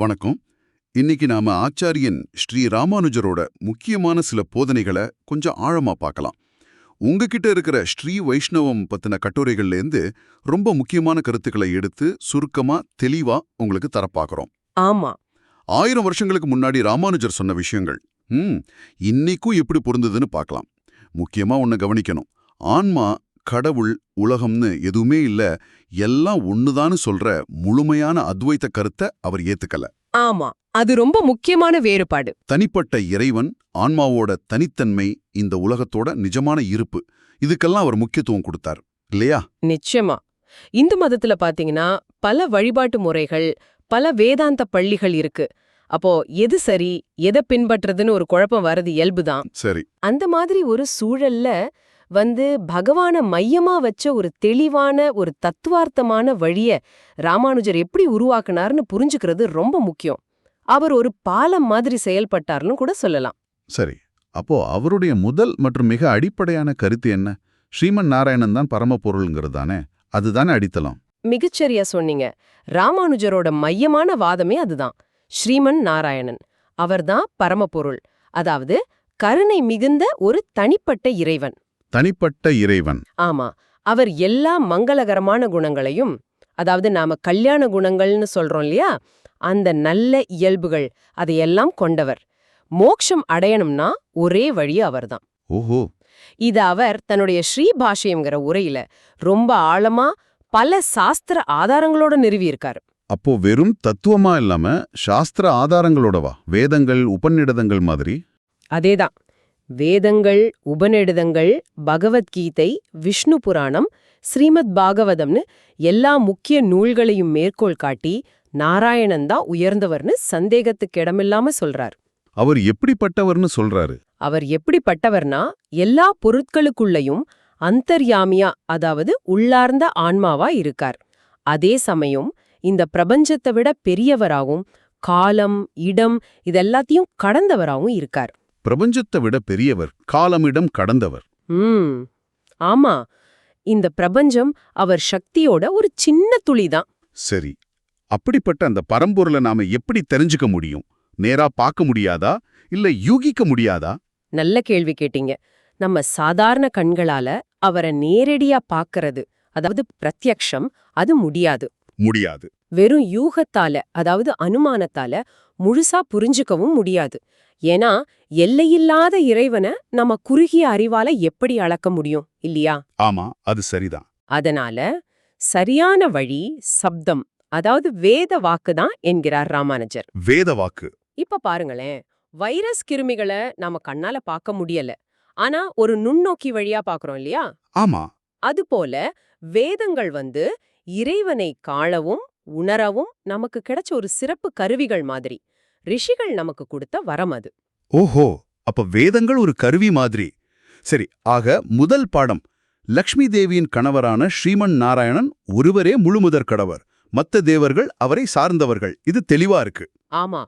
வணக்கம். இன்னைக்கு நாம ஆச்சாரியன் ஸ்ரீ ராமானுஜரோட முக்கியமான சில போதனைகளை கொஞ்சம் ஆழமா பார்க்கலாம். உங்ககிட்ட இருக்கிற ஸ்ரீ வைஷ்ணவம் பத்தின கட்டுரைகள்லேருந்து ரொம்ப முக்கியமான கருத்துக்களை எடுத்து சுருக்கமா தெளிவா உங்களுக்கு தரப்பாக்குறோம் ஆமா. ஆயிரம் வருஷங்களுக்கு முன்னாடி ராமானுஜர் சொன்ன விஷயங்கள். ம் இன்னைக்கும் எப்படி பொருந்ததுன்னு பார்க்கலாம். முக்கியமா ஒன்னு கவனிக்கணும். ஆன்மா கடவுள் உலகம்னு எதுவுமே இல்ல எல்லாம் ஒண்ணுதான்னு சொல்ற முழுமையான அத்வைத்த கருத்தை அவர் ஏத்துக்கல. ஆமா அது ரொம்ப முக்கியமான வேறுபாடு. தனிப்பட்ட இறைவன் ஆன்மாவோட தனித்தன்மை இந்த உலகத்தோட நிஜமான இருப்பு. இதுக்கெல்லாம் அவர் முக்கியத்துவம் கொடுத்தார் இல்லையா? நிச்சயமா. இந்து மதத்துல பாத்தீங்கன்னா பல வழிபாட்டு முறைகள் பல வேதாந்த பள்ளிகள் இருக்கு. அப்போ எது சரி எதை பின்பற்றுறதுன்னு ஒரு குழப்பம் வர்றது இயல்புதான். சரி. அந்த மாதிரி ஒரு சூழல்ல வந்து பகவான மையமா வச்ச ஒரு தெளிவான ஒரு தத்துவார்த்தமான வழிய ராமானுஜர் எப்படி உருவாக்குனார்னு புரிஞ்சுக்கிறது ரொம்ப முக்கியம். அவர் ஒரு பாலம் மாதிரி செயல்பட்டார்னு கூட சொல்லலாம். சரி. அப்போ அவருடைய முதல் மற்றும் மிக அடிப்படையான கருத்து என்ன? ஸ்ரீமன் நாராயணன் தான் பரமபொருள்ங்கிறது தானே? அதுதானே அடித்தளம். மிகச்சரியா சொன்னீங்க. ராமானுஜரோட மையமான வாதமே அதுதான். ஸ்ரீமன் நாராயணன். அவர்தான் பரமபொருள் அதாவது கருணை மிகுந்த ஒரு தனிப்பட்ட இறைவன். தனிப்பட்ட இறைவன். ஆமா அவர் எல்லா மங்களகரமான குணங்களையும் அதாவது நாம கல்யாண குணங்கள்னு சொல்றோம் இல்லையா அந்த நல்ல இயல்புகள் அதையெல்லாம் கொண்டவர். மோக்ஷம் அடையணும்னா ஒரே வழி அவர்தான். ஓஹோ. இது அவர் தன்னுடைய ஸ்ரீபாஷ்யம்ங்கிற உரையில ரொம்ப ஆழமா பல சாஸ்திர ஆதாரங்களோட நிறுவியிருக்காரு. அப்போ வெறும் தத்துவமா இல்லாம சாஸ்திர ஆதாரங்களோடவா? வேதங்கள் உபநிடதங்கள் மாதிரி? அதேதான். வேதங்கள் உபநிடதங்கள் பகவத்கீதை விஷ்ணு புராணம் ஸ்ரீமத் பாகவதம்னு எல்லா முக்கிய நூல்களையும் மேற்கோள் காட்டி நாராயணன் தான் உயர்ந்தவர்னு சந்தேகத்துக்கு இடமில்லாம சொல்றார். அவர் எப்படிப்பட்டவர்னு சொல்றாரு? அவர் எப்படிப்பட்டவர்னா எல்லா பொருட்களுக்குள்ளயும் அந்தர்யாமியா அதாவது உள்ளார்ந்த ஆன்மாவா இருக்கார். அதே சமயம் இந்த பிரபஞ்சத்தை விட பெரியவராகவும் காலம் இடம் இதெல்லாத்தையும் கடந்தவராகவும் இருக்கார். பிரபஞ்சத்தை விட பெரியவர் காலமிடம் கடந்தவர். ஆமா. இந்த பிரபஞ்சம் அவர் சக்தியோட ஒரு சின்ன துளிதான். சரி. அப்படிப்பட்ட அந்த பரம்பொருளை நாம எப்படி தெரிஞ்சுக்க முடியும்? நேரா பார்க்க முடியாதா? இல்ல யூகிக்க முடியாதா? நல்ல கேள்வி கேட்டீங்க. நம்ம சாதாரண கண்களால அவரை நேரடியா பார்க்கறது அதாவது பிரத்யக்ஷம் அது முடியாது. முடியாது. வெறும் யூகத்தால அதாவது அனுமானத்தால முழுசா புரிஞ்சுக்கவும் முடியாது. ஏன்னா எல்லையில்லாத இறைவனை நம்ம குறுகிய அறிவால எப்படி அளக்க முடியும் இல்லையா? ஆமா அது சரிதான். அதனால சரியான வழி சப்தம் அதாவது வேத வாக்கு தான் என்கிறார் ராமானுஜர். வேத வாக்கு. இப்ப பாருங்களேன் வைரஸ் கிருமிகளை நாம கண்ணால பார்க்க முடியல. ஆனா ஒரு நுண்ணோக்கி வழியா பார்க்கறோம் இல்லையா? ஆமா. அதுபோல வேதங்கள் வந்து இறைவனை காணவும் உணரவும் நமக்கு கிடைச்ச ஒரு சிறப்பு கருவிகள் மாதிரி. ரிஷிகள் நமக்கு கொடுத்த வரம் அது. ஓஹோ அப்ப வேதங்கள் ஒரு கருவி மாதிரி. சரி ஆக முதல் பாடம். லக்ஷ்மி தேவியின் கணவரான ஸ்ரீமன் நாராயணன் ஒருவரே முழுமுதற் கடவர். மத்த தேவர்கள் அவரை சார்ந்தவர்கள். இது தெளிவா இருக்கு. ஆமா.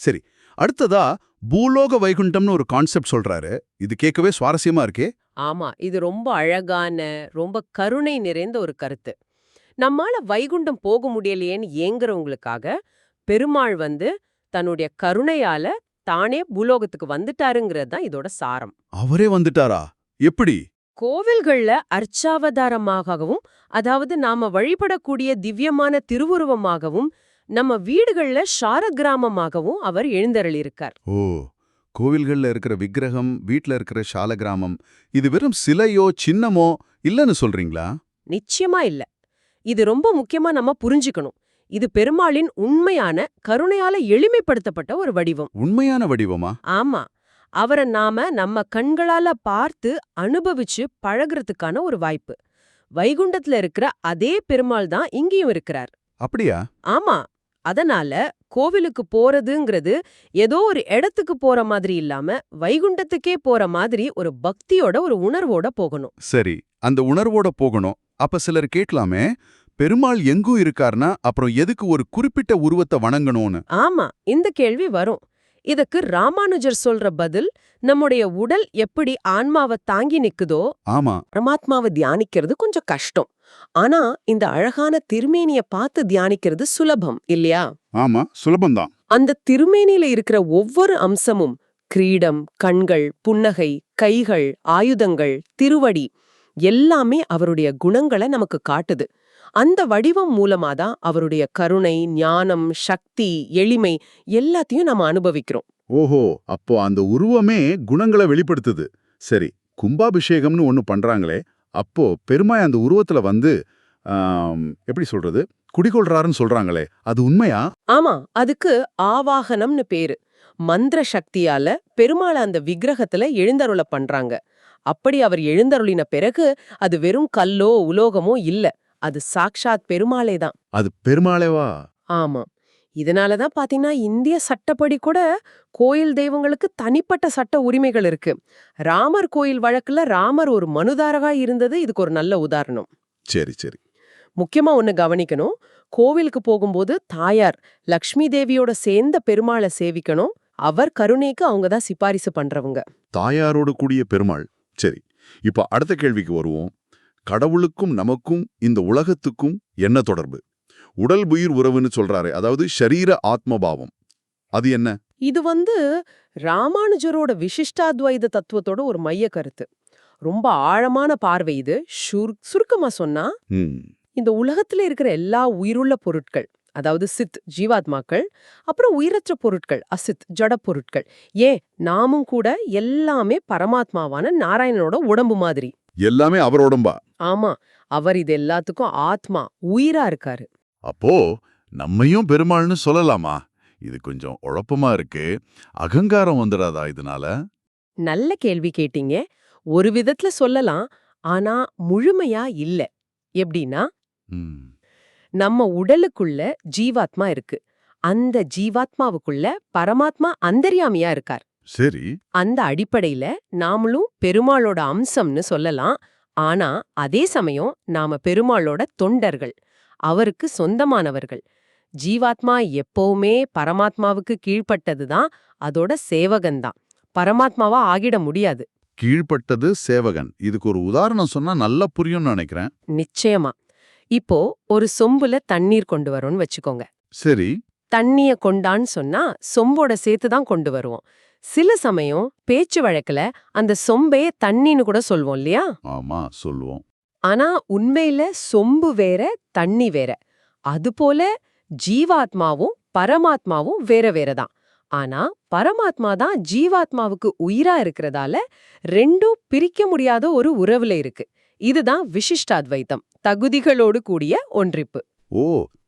சரி அடுத்ததா பூலோக வைகுண்டம்னு ஒரு கான்செப்ட் சொல்றாரு. இது கேட்கவே சுவாரஸ்யமா இருக்கே. ஆமா இது ரொம்ப அழகான ரொம்ப கருணை நிறைந்த ஒரு கருத்து. நம்மால வைகுண்டம் போக முடியலையேன்னு ஏங்குறவங்களுக்காக பெருமாள் வந்து தன்னுடைய கருணையால தானே பூலோகத்துக்கு வந்துட்டாருங்கிறது தான் இதோட சாரம். அவரே வந்துட்டாரா? எப்படி? கோவில்கள்ல அர்ச்சாவதாரமாகவும் அதாவது நாம வழிபடக்கூடிய திவ்யமான திருவுருவமாகவும் நம்ம வீடுகள்ல சாரகிராமமாகவும் அவர் எழுந்தருளியிருக்கார். ஓ கோவில்கள்ல இருக்கிற விக்கிரகம் வீட்ல இருக்கிற சாலகிராமம் இது வெறும் சிலையோ சின்னமோ இல்லன்னு சொல்றீங்களா? நிச்சயமா இல்ல. இது ரொம்ப முக்கியமா நம்ம புரிஞ்சுக்கணும். இது பெருமாளின் உண்மையான கருணையால எளிமைப்படுத்தப்பட்ட ஒரு வடிவம். உண்மையான வடிவமா? ஆமா. அவரை நாம நம்ம கண்களால பார்த்து அனுபவிச்சு பழகுறதுக்கான ஒரு வாய்ப்பு. வைகுண்டத்துல இருக்கிற அதே பெருமாள் தான் இங்கேயும் இருக்கிறார். அப்படியா? ஆமா. அதனால கோவிலுக்கு போறதுங்கிறது ஏதோ ஒரு இடத்துக்கு போற மாதிரி இல்லாம வைகுண்டத்துக்கே போற மாதிரி ஒரு பக்தியோட ஒரு உணர்வோட போகணும். சரி. அந்த உணர்வோட போகணும். அப்ப சிலர் கேட்கலாமே பெருமாள் எங்கும் இருக்கார்னா அப்புறம் எதுக்கு ஒரு குறிப்பிட்ட உருவத்தை வணங்கணும்னு? ஆமா இந்த கேள்வி வரும். இதுக்கு ராமானுஜர் சொல்ற பதில் நம்முடைய உடல் எப்படி ஆன்மாவை தாங்கி நிக்குதோ ஆமா. பரமாத்மாவை தியானிக்கிறது கொஞ்சம் கஷ்டம். ஆனா இந்த அழகான திருமேனிய பார்த்து தியானிக்கிறது சுலபம் இல்லையா? ஆமா சுலபம்தான். அந்த திருமேனியில இருக்கிற ஒவ்வொரு அம்சமும் கிரீடம் கண்கள் புன்னகை கைகள் ஆயுதங்கள் திருவடி எல்லாமே அவருடைய குணங்களை நமக்கு காட்டுது. அந்த வடிவம் மூலமா தான் அவருடைய கருணை ஞானம் சக்தி எளிமை எல்லாத்தையும் நம்ம அனுபவிக்கிறோம். ஓஹோ அப்போ அந்த உருவமே குணங்களை வெளிப்படுத்துது. சரி கும்பாபிஷேகம்னு ஒன்னு பண்றாங்களே அப்போ பெருமாய் அந்த உருவத்துல வந்து எப்படி சொல்றது குடிகொள்றாருன்னு சொல்றாங்களே அது உண்மையா? ஆமா அதுக்கு ஆவாகனம்னு பேரு. மந்திர சக்தியால பெருமாளை அந்த விக்கிரகத்துல எழுந்தருள பண்றாங்க. அப்படி அவர் எழுந்தருளின பிறகு அது வெறும் கல்லோ உலோகமோ இல்ல. அது சாக்ஷாத் பெருமாளே தான். அது பெருமாளேவா? ஆமா. இதனால தான் பாத்தீங்கன்னா இந்திய சட்டப்படி கூட கோயில் தெய்வங்களுக்கு தனிப்பட்ட சட்ட உரிமைகள் இருக்கு. ராமர் கோயில் வழக்குல ராமர் ஒரு மனுதாரகா இருந்தது இதுக்கு ஒரு நல்ல உதாரணம். சரி சரி. முக்கியமா ஒன்னு கவனிக்கணும். கோவிலுக்கு போகும்போது தாயார் லக்ஷ்மி தேவியோட சேர்ந்த பெருமாளை சேவிக்கணும். அவர் கருணைக்கு அவங்க தான் சிபாரிசு பண்றவங்க. தாயாரோடு கூடிய பெருமாள். சரி இப்ப அடுத்த கேள்விக்கு வருவோம். கடவுளுக்கும் நமக்கும் இந்த உலகத்துக்கும் என்ன தொடர்பு? உடல் உயிர் உறவுன்னு சொல்றாரு அதாவது ஷரீர ஆத்மபாவம். அது என்ன? இது வந்து ராமானுஜரோட விசிஷ்டாத்வைத தத்துவத்தோட ஒரு மைய கருத்து. ரொம்ப ஆழமான பார்வை இது. சுர்- சுருக்கமா சொன்னா இந்த உலகத்துல இருக்கிற எல்லா உயிருள்ள பொருட்கள் அதாவது சித் ஜீவாத்மாக்கள் அப்புறம் உயிரற்ற பொருட்கள் அசித் ஜட பொருட்கள் ஏன் நாமும் கூட எல்லாமே பரமாத்மாவான நாராயணனோட உடம்பு மாதிரி. எல்லாமே அவரோடம்பா. ஆமா அவர் இது எல்லாத்துக்கும் ஆத்மா உயிரா இருக்காரு. அப்போ நம்மையும் பெருமாள்னு சொல்லலாமா? இது கொஞ்சம் உழப்பமா இருக்கு. அகங்காரம் வந்துடாதா இதனால? நல்ல கேள்வி கேட்டீங்க. ஒரு விதத்துல சொல்லலாம் ஆனா முழுமையா இல்ல. எப்படின்னா? நம்ம உடலுக்குள்ள ஜீவாத்மா இருக்கு. அந்த ஜீவாத்மாவுக்குள்ள பரமாத்மா அந்தர்யாமியா இருக்கார். சரி. அந்த அடிப்படையில நாமளும் பெருமாளோட அம்சம்னு சொல்லலாம். ஆனா அதே சமயம் நாம பெருமாளோட தொண்டர்கள் அவருக்கு சொந்தமானவர்கள். ஜீவாத்மா எப்பவுமே பரமாத்மாவுக்கு கீழ்ப்பட்டதுதான் அதோட சேவகன்தான் பரமாத்மாவா ஆகிட முடியாது. கீழ்ப்பட்டது சேவகன். இதுக்கு ஒரு உதாரணம் சொன்னா நல்லா புரியும்னு நினைக்கிறேன். நிச்சயமா. இப்போ ஒரு சொம்புல தண்ணீர் கொண்டு வரோம்னு வச்சுக்கோங்க. சரி. தண்ணிய கொண்டான்னு சொன்னா சொம்போட சேர்த்து தான் கொண்டு வருவோம். சில சமயம் பேச்சு வழக்குல அந்த சொம்பே தண்ணின்னு கூட சொல்வோம் இல்லையா? ஆமா சொல்லுவோம் ஆனா உண்மையில சொம்பு வேற தண்ணி வேற. அதுபோல ஜீவாத்மாவும் பரமாத்மாவும் வேற வேற தான். ஆனா பரமாத்மா தான் ஜீவாத்மாவுக்கு உயிரா இருக்கிறதால ரெண்டும் பிரிக்க முடியாத ஒரு உறவுல இருக்கு. இதுதான் விசிஷ்டாத்வைத்தம் தகுதிகளோடு கூடிய ஒன்றிப்பு. ஓ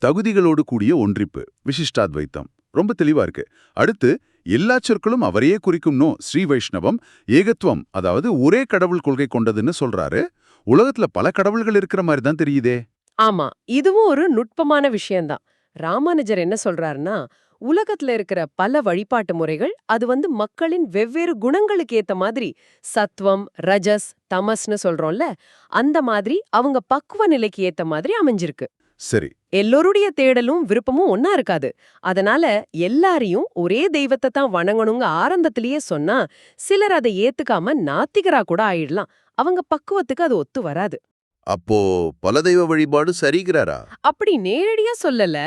தகுதிகளோடு கூடிய ஒன்றிப்பு விசிஷ்டாத்வைத்தம். ரொம்ப தெளிவா இருக்கு. அடுத்து எல்லா சொற்களும் அவரையே குறிக்கும்னோ ஸ்ரீ வைஷ்ணவம் ஏகத்துவம் அதாவது ஒரே கடவுள் கொள்கை கொண்டதுன்னு சொல்றாரு. உலகத்துல பல கடவுள்கள் இருக்கிற மாதிரி தான் தெரியுதே. ஆமா இதுவும் ஒரு நுட்பமான விஷயம்தான். ராமானுஜர் என்ன சொல்றாருன்னா உலகத்துல இருக்கிற பல வழிபாட்டு முறைகள் அது வந்து மக்களின் வெவ்வேறு குணங்களுக்கு ஏத்த மாதிரி சத்வம் ரஜஸ் தமஸ்னு சொல்றோம்ல அந்த மாதிரி அவங்க பக்குவ நிலைக்கு ஏத்த மாதிரி அமைஞ்சிருக்கு. சரி. எல்லோருடைய தேடலும் விருப்பமும் ஒன்னா இருக்காது. அதனால எல்லாரையும் ஒரே தெய்வத்தை தான் வணங்கணுங்க ஆரம்பத்திலேயே சொன்னா சிலர் அதை ஏத்துக்காம நாத்திகரா கூட ஆயிடலாம். அவங்க பக்குவத்துக்கு அது ஒத்து வராது. அப்போ பல தெய்வ வழிபாடு சரிகிறாரா அப்படி நேரடியா சொல்லல.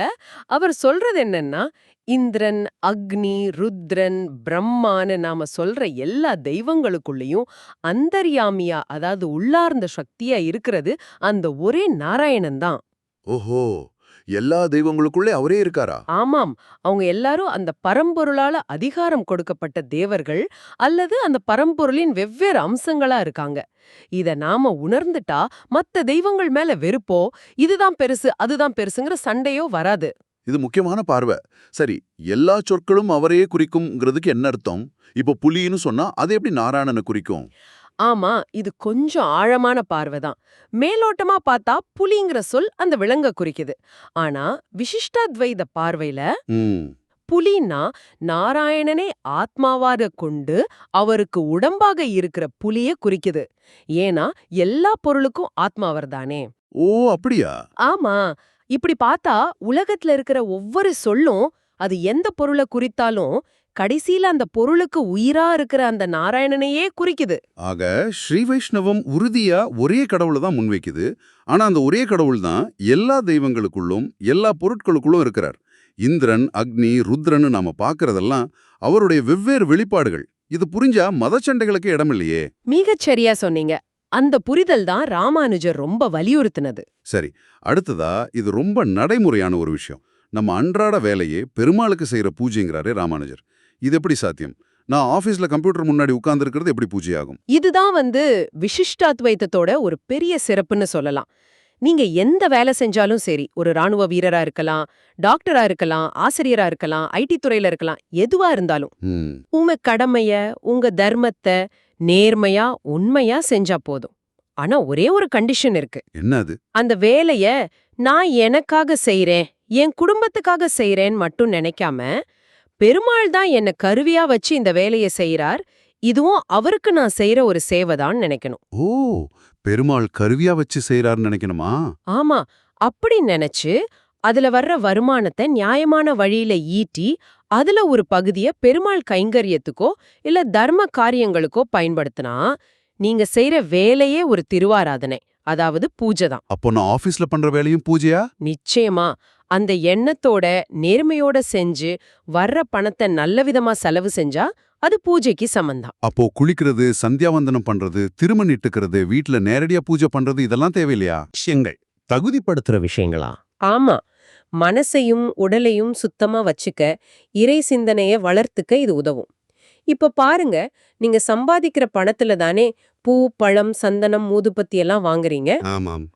அவர் சொல்றது என்னன்னா இந்திரன் அக்னி ருத்ரன் பிரம்மான்னு நாம சொல்ற எல்லா தெய்வங்களுக்குள்ளேயும் அந்தர்யாமியா அதாவது உள்ளார்ந்த சக்தியா இருக்கிறது அந்த ஒரே நாராயணன் தான். ஓஹோ எல்லா தெய்வங்களுக்குள்ளே அவரே இருக்காரா? ஆமாம். அவங்க எல்லாரும் அந்த பரம்பொருளால அதிகாரம் கொடுக்கப்பட்ட தேவர்கள் அல்லது அந்த பரம்பொருளின் வெவ்வேறு அம்சங்களா இருக்காங்க. இத நாம உணர்ந்துட்டா மத்த தெய்வங்கள் மேல வெறுப்போ இதுதான் பெருசு அதுதான் பெருசுங்கிற சண்டையோ வராது. இது முக்கியமான பார்வை. சரி எல்லா சொற்களும் அவரையே குறிக்கும்ங்கிறதுக்கு என்ன அர்த்தம்? இப்போ புலின்னு சொன்னா அது எப்படி நாராயணனை குறிக்கும்? ஆமா இது கொஞ்சம் ஆழமான பார்வைதான் மேலோட்டமா பார்த்தா புலிங்கிற சொல் அந்த விலங்க குறிக்குது. ஆனா விசிஷ்டாத்வைத பார்வையில புலின்னா நாராயணனே ஆத்மாவாக கொண்டு அவருக்கு உடம்பாக இருக்கிற புலிய குறிக்குது. ஏன்னா எல்லா பொருளுக்கும் ஆத்மாவர் தானே. ஓ அப்படியா? ஆமா இப்படி பார்த்தா உலகத்துல இருக்கிற ஒவ்வொரு சொல்லும் அது எந்த பொருளை குறித்தாலும் கடைசியில அந்த பொருளுக்கு உயிரா இருக்கிற அந்த நாராயணனையே குறிக்குது. ஆக ஸ்ரீ வைஷ்ணவம் உறுதியா ஒரே கடவுளை தான் முன்வைக்குது. ஆனா அந்த ஒரே கடவுள் தான் எல்லா தெய்வங்களுக்குள்ளும் எல்லா பொருட்களுக்குள்ளும் இருக்கிறார். இந்திரன் அக்னி ருத்ரன்னு நாம பார்க்கறதெல்லாம் அவருடைய வெவ்வேறு வெளிப்பாடுகள். இது புரிஞ்சா மதச்சண்டைகளுக்கு இடமில்லையே. மிகச் சரியா சொன்னீங்க. அந்த புரிதல் தான் ராமானுஜர் ரொம்ப வலியுறுத்தினது. சரி அடுத்ததா இது ரொம்ப நடைமுறையான ஒரு விஷயம். நம்ம அன்றாட வேலையே பெருமாளுக்கு செய்யற பூஜைங்கிறாரே ராமானுஜர். இது எப்படி சாத்தியம்? நான் ஆபீஸ்ல கம்ப்யூட்டர் முன்னாடி உட்கார்ந்திருக்கிறது எப்படி பூஜையாகும்? இதுதான் வந்து விசிஷ்டாத்வைத்தத்தோட ஒரு பெரிய சிறப்புன்னு சொல்லலாம். நீங்க எந்த வேலை செஞ்சாலும் சரி ஒரு ராணுவ வீரரா இருக்கலாம் டாக்டரா இருக்கலாம் ஆசிரியரா இருக்கலாம் ஐடி துறையில இருக்கலாம் எதுவா இருந்தாலும் உங்க கடமைய உங்க தர்மத்தை நேர்மையா உண்மையா செஞ்சா போதும். ஆனா ஒரே ஒரு கண்டிஷன் இருக்கு. என்ன அது? அந்த வேலைய நான் எனக்காக செய்றேன் என் குடும்பத்துக்காக செய்றேன்னு மட்டும் நினைக்காம பெருமாள் தான் என்ன கருவியா வச்சு இந்த வேலையை செய்றார். இதுவும் அவருக்கு நான் செய்யற ஒரு சேவைதான் நினைக்கணும். ஓ பெருமாள் கருவியா வச்சு செய்யறாருன்னு நினைக்கணுமா? ஆமா அப்படி நினைச்சு அதுல வர்ற வருமானத்தை நியாயமான வழியில ஈட்டி அதுல ஒரு பகுதிய பெருமாள் கைங்கரியத்துக்கோ இல்ல தர்ம காரியங்களுக்கோ பயன்படுத்தினா நீங்க செய்யற வேலையே ஒரு திருவாராதனை அதாவது பூஜை தான். அப்போ நான் ஆபீஸ்ல பண்ற வேலையும் பூஜையா? நிச்சயமா. அந்த எண்ணத்தோட நேர்மையோட செஞ்சு வர்ற பணத்தை நல்ல விதமா செலவு செஞ்சா அது பூஜைக்கு சமந்தான் அப்போ குளிக்கிறது சந்தியாவந்தனம் பண்றது திருமணிட்டுக்கிறது வீட்ல நேரடியா பூஜை பண்றது இதெல்லாம் தேவையில்லையா? விஷயங்கள். தகுதிப்படுத்துற விஷயங்களா? ஆமா. மனசையும் உடலையும் சுத்தமா வச்சுக்க இறை சிந்தனைய வளர்த்துக்க இது உதவும். இப்ப பாருங்க நீங்க சம்பாதிக்கிற பணத்துல தானே பூ பழம் சந்தனம் ஊதுபத்தி எல்லாம் வாங்குறீங்க.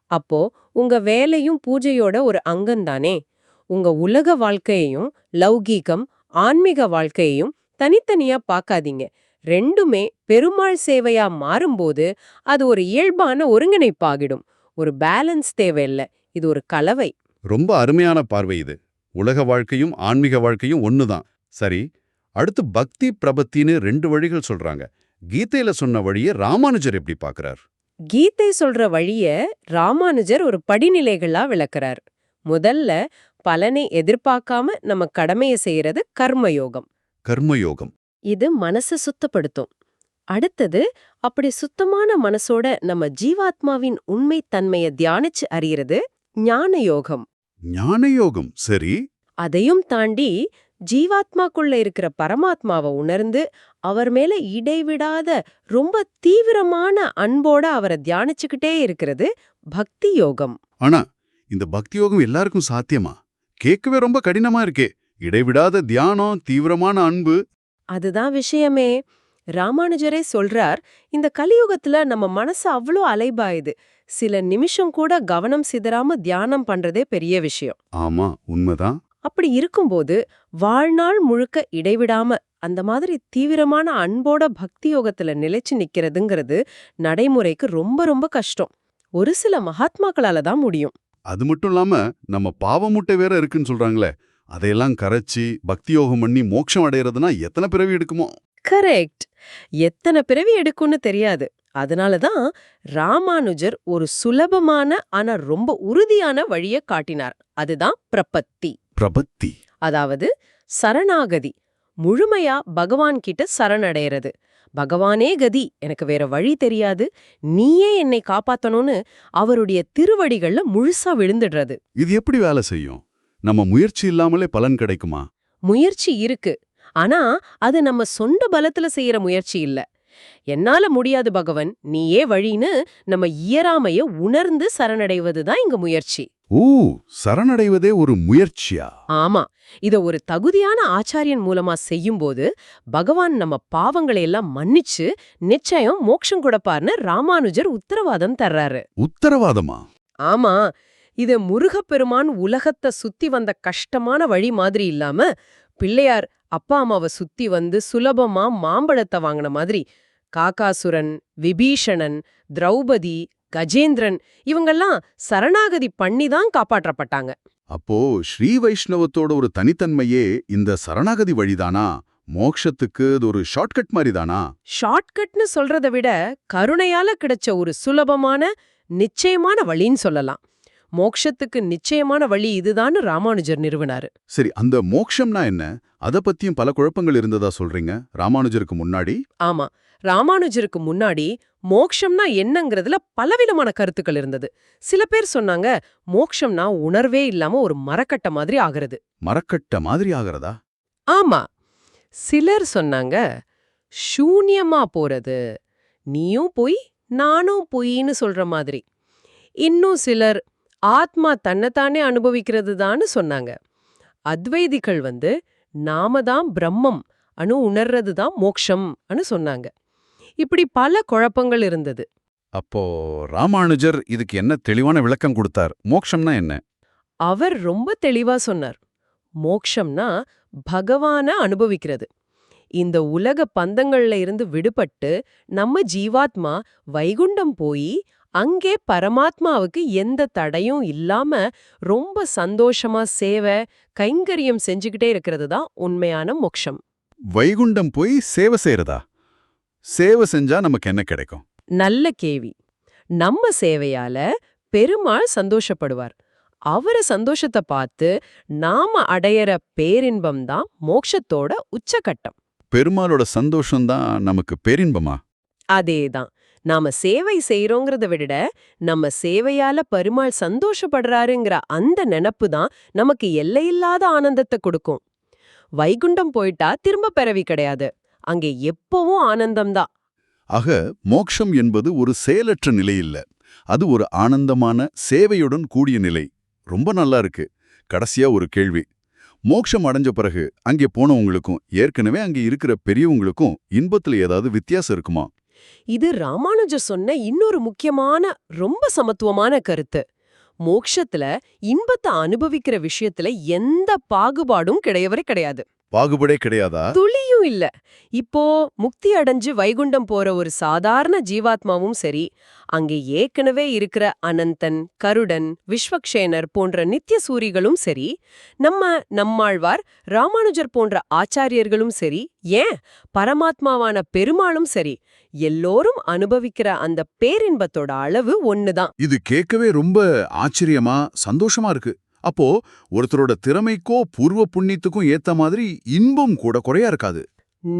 அப்போ உங்க வேலையும் பூஜையோட ஒரு அங்கம்தானே உங்க உலக வாழ்க்கையையும் லௌகீகம் ஆன்மீக வாழ்க்கையையும் தனித்தனியா பார்க்காதீங்க ரெண்டுமே பெருமாள் சேவையா மாறும்போது அது ஒரு இயல்பான ஒருங்கிணைப்பாகிடும். ஒரு பேலன்ஸ் தேவையில்ல. இது ஒரு கலவை. ரொம்ப அருமையான பார்வை இது. உலக வாழ்க்கையும் ஆன்மீக வாழ்க்கையும் ஒண்ணுதான். சரி அடுத்து பக்தி பிரபத்தின்னு ரெண்டு வழிகள் சொல்றாங்க. கீதையில சொன்ன வழியை ராமானுஜர் எப்படி பார்க்கறார்? கீதை சொல்ற வழிய ராமானுஜர் ஒரு படிநிலைகளா விளக்குறார். முதல்ல பலனை எதிர்பார்க்காம நம்ம கடமையை செய்யறது கர்மயோகம். கர்மயோகம். இது மனசை சுத்தப்படுத்தும். அடுத்தது அப்படி சுத்தமான மனசோட நம்ம ஜீவாத்மாவின் உண்மை தன்மையை தியானிச்சு அறியறது ஞான யோகம் ஞான யோகம் சரி. அதையும் தாண்டி ஜீவாத்மாக்குள்ள இருக்கிற பரமாத்மாவை உணர்ந்து அவர் மேல இடைவிடாத ரொம்ப தீவிரமான அன்போட அவரை தியானிச்சுக்கிட்டே இருக்கிறது பக்தி யோகம். ஆனா இந்த பக்தி யோகம் எல்லாருக்கும் சாத்தியமா? கேட்கவே ரொம்ப கடினமா இருக்கே. இடைவிடாத தியானம் தீவிரமான அன்பு. அதுதான் விஷயமே. ராமானுஜரே சொல்றார் இந்த கலியுகத்துல நம்ம மனசு அவ்வளோ அலைபாயுது. சில நிமிஷம் கூட கவனம் சிதறாம தியானம் பண்றதே பெரிய விஷயம். ஆமா உண்மைதான். அப்படி இருக்கும்போது வாழ்நாள் முழுக்க இடைவிடாம அந்த மாதிரி தீவிரமான அன்போட பக்தி யோகத்துல நிலைச்சு நிக்கிறதுங்கிறது நடைமுறைக்கு ரொம்ப ரொம்ப கஷ்டம். ஒரு சில மகாத்மாக்களால தான் முடியும். அது மட்டும் இல்லாம நம்ம பாவமுட்டை வேற இருக்குன்னு சொல்றாங்களே அதையெல்லாம் கரைச்சி பக்தி யோகம் பண்ணி மோட்சம் அடையறதுனா எத்தனை பிறவி எடுக்குமோ? கரெக்ட். எத்தனை பிறவி எடுக்கும்னு தெரியாது. அதனால தான் ராமானுஜர் ஒரு சுலபமான ஆனா ரொம்ப உறுதியான வழிய காட்டினார். அதுதான் பிரபத்தி. பிரபத்தி. அதாவது சரணாகதி. முழுமையா பகவான் கிட்ட சரணடைறது பகவானே கதி எனக்கு வேற வழி தெரியாது. நீயே என்னை காப்பாத்தணும்னு அவருடைய திருவடிகள்ல முழுசா விழுந்துடுறது. இது எப்படி வேலை செய்யும்? நம்ம முயற்சி இல்லாமலே பலன் கிடைக்குமா? முயற்சி இருக்கு. ஆனா அது நம்ம சொந்த பலத்துல செய்யற முயற்சி இல்ல. என்னால முடியாது பகவன். நீயே வழின்னு நம்ம இயறாமைய உணர்ந்து சரணடைவதுதான் இங்க முயற்சி. ஊ சரணடைவதே ஒரு முயற்சியா? ஆமா. இத ஒரு தகுதியான ஆச்சாரியன் மூலமா செய்யும்போது பகவான் நம்ம பாவங்களை எல்லாம் மன்னிச்சு நிச்சயம் மோட்சம் கொடுப்பார்னு ராமானுஜர் உத்தரவாதம் தர்றாரு. உத்தரவாதமா? ஆமா. இத முருகப்பெருமான் உலகத்தை சுத்தி வந்த கஷ்டமான வழி மாதிரி இல்லாம பிள்ளையார் அப்பா அம்மாவை சுத்தி வந்து சுலபமா மாம்பழத்தை வாங்கின மாதிரி காகாசுரன் விபீஷணன் திரௌபதி கஜேந்திரன் இவங்கெல்லாம் சரணாகதி பண்ணி தான் காப்பாற்றப்பட்டாங்க. அப்போ ஸ்ரீ வைஷ்ணவத்தோட ஒரு தனித்தன்மையே இந்த சரணாகதி வழிதானா? மோக்ஷத்துக்கு இது ஒரு ஷார்ட்கட் மாதிரி தானா ஷார்ட்கட்னு சொல்றத விட கருணையால கிடைச்ச ஒரு சுலபமான நிச்சயமான வழின்னு சொல்லலாம். மோட்சத்துக்கு நிச்சயமான வழி இதுதான்னு ராமானுஜர் நிறுவினாரு. சரி அந்த மோக்ஷம்னா என்ன? அத பத்தியும் பல குழப்பங்கள் இருந்ததா சொல்றீங்க? ராமானுஜருக்கு முன்னாடி? ஆமா. ராமானுஜருக்கு முன்னாடி மோக்ஷம்னா என்னங்கிறதுல பலவிதமான கருத்துக்கள் இருந்தது. சில பேர் சொன்னாங்க மோக்ஷம்னா உணர்வே இல்லாம ஒரு மரக்கட்ட மாதிரி ஆகிறது. மரக்கட்ட மாதிரி ஆகிறதா? ஆமா. சிலர் சொன்னாங்க சூன்யமா போறது. நீயும் பொய் நானும் பொய்ன்னு சொல்ற மாதிரி. இன்னும் சிலர் ஆத்மா தன்னைத்தானே அனுபவிக்கிறது தான்னு சொன்னாங்க. அத்வைதிகள் வந்து நாம தான் பிரம்மம் அனு உணர்றது தான் மோக்ஷம் அனு சொன்னாங்க. இப்படி பல குழப்பங்கள் இருந்தது. அப்போ ராமானுஜர் இதுக்கு என்ன தெளிவான விளக்கம் கொடுத்தார்? மோக்ஷம்னா என்ன? அவர் ரொம்ப தெளிவா சொன்னார். மோக்ஷம்னா பகவான அனுபவிக்கிறது. இந்த உலக பந்தங்கள்ல இருந்து விடுபட்டு நம்ம ஜீவாத்மா வைகுண்டம் போய் அங்கே பரமாத்மாவுக்கு எந்த தடையும் இல்லாம ரொம்ப சந்தோஷமா சேவை கைங்கரியம் செஞ்சுக்கிட்டே இருக்கிறது தான் உண்மையான மோக்ஷம் வைகுண்டம் போய் சேவை செய்யறதா சேவை செஞ்சா நமக்கு என்ன கிடைக்கும்? நல்ல கேவி நம்ம சேவையால பெருமாள் சந்தோஷப்படுவார். அவர சந்தோஷத்தை பார்த்து நாம அடையற பேரின்பம் தான் மோட்சத்தோட உச்சகட்டம். பெருமாளோட சந்தோஷம்தான் நமக்கு பேரின்பமா? அதேதான் நாம சேவை செய்யறோங்கிறத விட நம்ம சேவையால பெருமாள் சந்தோஷப்படுறாருங்கிற அந்த நினப்பு தான் நமக்கு எல்லையில்லாத ஆனந்தத்தை கொடுக்கும். வைகுண்டம் போயிட்டா திரும்ப பிறவி கிடையாது. அங்கே எப்பவும் ஆனந்தம்தான் ஆக மோக்ஷம் என்பது ஒரு செயலற்ற நிலை இல்ல. அது ஒரு ஆனந்தமான சேவையுடன் கூடிய நிலை. ரொம்ப நல்லா இருக்கு. கடைசியா ஒரு கேள்வி. மோக்ஷம் அடைஞ்ச பிறகு அங்கே போனவங்களுக்கும் ஏற்கனவே அங்கே இருக்கிற பெரியவங்களுக்கும் இன்பத்துல ஏதாவது வித்தியாசம் இருக்குமா? இது ராமானுஜர் சொன்ன இன்னொரு முக்கியமான ரொம்ப சமத்துவமான கருத்து. மோக்ஷத்துல இன்பத்தை அனுபவிக்கிற விஷயத்துல எந்த பாகுபாடும் கிடையவரே கிடையாது. பாகுபடே கிடையாதா? துளியும் இல்ல. இப்போ முக்தி அடைஞ்சு வைகுண்டம் போற ஒரு சாதாரண ஜீவாத்மாவும் சரி அங்கே ஏற்கனவே இருக்கிற அனந்தன் கருடன் விஸ்வக்ஷேனர் போன்ற நித்திய சூரிகளும் சரி நம்ம நம்மாழ்வார் ராமானுஜர் போன்ற ஆச்சாரியர்களும் சரி ஏன் பரமாத்மாவான பெருமாளும் சரி எல்லோரும் அனுபவிக்கிற அந்த பேரின்பத்தோட அளவு ஒண்ணுதான். இது கேட்கவே ரொம்ப ஆச்சரியமா சந்தோஷமா இருக்கு. அப்போ ஒருத்தரோட திறமைக்கோ பூர்வ புண்ணியத்துக்கும் ஏத்த மாதிரி இன்பம் கூட குறையா இருக்காது.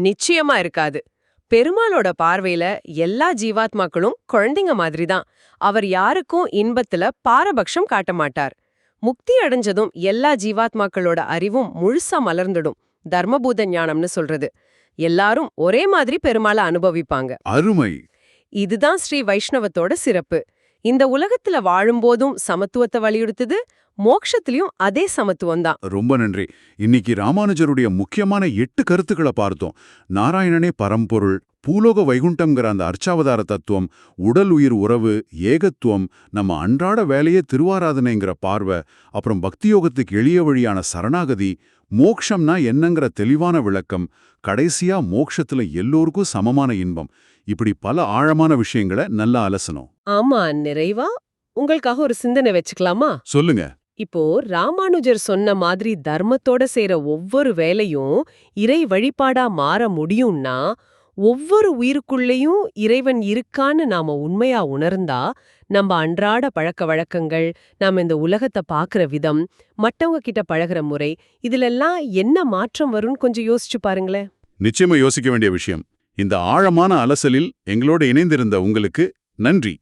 நிச்சயமா இருக்காது. பெருமாளோட பார்வையில எல்லா ஜீவாத்மாக்களும் குழந்தைங்க மாதிரி தான். அவர் யாருக்கும் இன்பத்துல பாரபட்சம் காட்ட மாட்டார். முக்தி அடைஞ்சதும் எல்லா ஜீவாத்மாக்களோட அறிவும் முழுசா மலர்ந்துடும். தர்மபூத ஞானம்னு சொல்றது. எல்லாரும் ஒரே மாதிரி பெருமாளை அனுபவிப்பாங்க. அருமை. இதுதான் ஸ்ரீ வைஷ்ணவத்தோட சிறப்பு. இந்த உலகத்துல வாழும்போதும் சமத்துவத்தை வலியுறுத்துது மோக்ஷத்திலயும் அதே சமத்துவம் தான். ரொம்ப நன்றி. இன்னைக்கு ராமானுஜருடைய முக்கியமான எட்டு கருத்துக்களை பார்த்தோம். நாராயணனே பரம்பொருள் பூலோக வைகுண்டம்ங்கிற அந்த அர்ச்சாவதார தத்துவம் உடல் உயிர் உறவு ஏகத்துவம் நம்ம அன்றாட வேலையே திருவாராதனைங்கிற பார்வை அப்புறம் பக்தியோகத்துக்கு எளிய வழியான சரணாகதி மோக்ஷம்னா என்னங்கிற தெளிவான விளக்கம் கடைசியா மோக்ஷத்துல எல்லோருக்கும் சமமான இன்பம். இப்படி பல ஆழமான விஷயங்களை நல்லா அலசணும். ஆமா நிறைவா? உங்களுக்காக ஒரு சிந்தனை வச்சுக்கலாமா? சொல்லுங்க. இப்போ ராமானுஜர் சொன்ன மாதிரி தர்மத்தோட செய்ற ஒவ்வொரு வேலையும் இறை வழிபாடா மாற முடியும்னா ஒவ்வொரு உயிருக்குள்ளேயும் இறைவன் இருக்கான்னு நாம உண்மையா உணர்ந்தா நம்ம அன்றாட பழக்க வழக்கங்கள் நாம இந்த உலகத்தை பாக்குற விதம் மற்றவங்க கிட்ட பழகுற முறை இதுலெல்லாம் என்ன மாற்றம் வரும்னு கொஞ்சம் யோசிச்சு பாருங்களேன். நிச்சயமா யோசிக்க வேண்டிய விஷயம். இந்த ஆழமான அலசலில் எங்களோட இணைந்திருந்த உங்களுக்கு நன்றி.